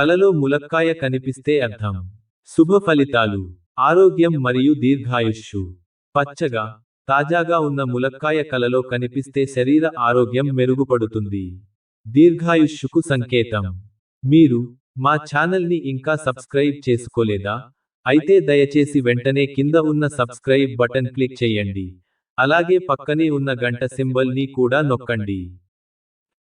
కలలో ములక్కాయ కనిపిస్తే అర్థం. శుభ ఫలితాలు. ఆరోగ్యం మరియు దీర్ఘాయుష్షు. పచ్చగా తాజాగా ఉన్న ములక్కాయ కలలో కనిపిస్తే శరీర ఆరోగ్యం మెరుగుపడుతుంది. దీర్ఘాయుష్షుకు సంకేతం. మీరు మా ఛానల్ని ఇంకా సబ్స్క్రైబ్ చేసుకోలేదా? అయితే దయచేసి వెంటనే కింద ఉన్న సబ్స్క్రైబ్ బటన్ క్లిక్ చేయండి. అలాగే పక్కనే ఉన్న గంట సింబల్ని కూడా నొక్కండి.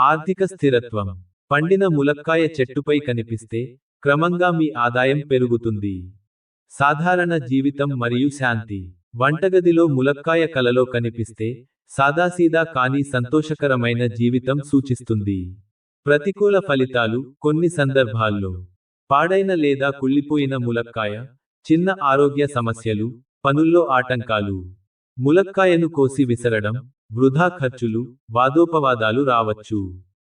ఆర్థిక స్థిరత్వం. పండిన ములక్కాయ చెట్టుపై కనిపిస్తే క్రమంగా మీ ఆదాయం పెరుగుతుంది. సాధారణ జీవితం మరియు శాంతి. వంటగదిలో ములక్కాయ కలలో కనిపిస్తే సాదాసీదా కానీ సంతోషకరమైన జీవితం సూచిస్తుంది. ప్రతికూల ఫలితాలు కొన్ని సందర్భాల్లో. పాడైన లేదా కుళ్ళిపోయిన ములక్కాయ చిన్న ఆరోగ్య సమస్యలు పనుల్లో ఆటంకాలు. ములక్కాయను కోసి విసరడం వృధా ఖర్చులు వాదోపవాదాలు రావచ్చు.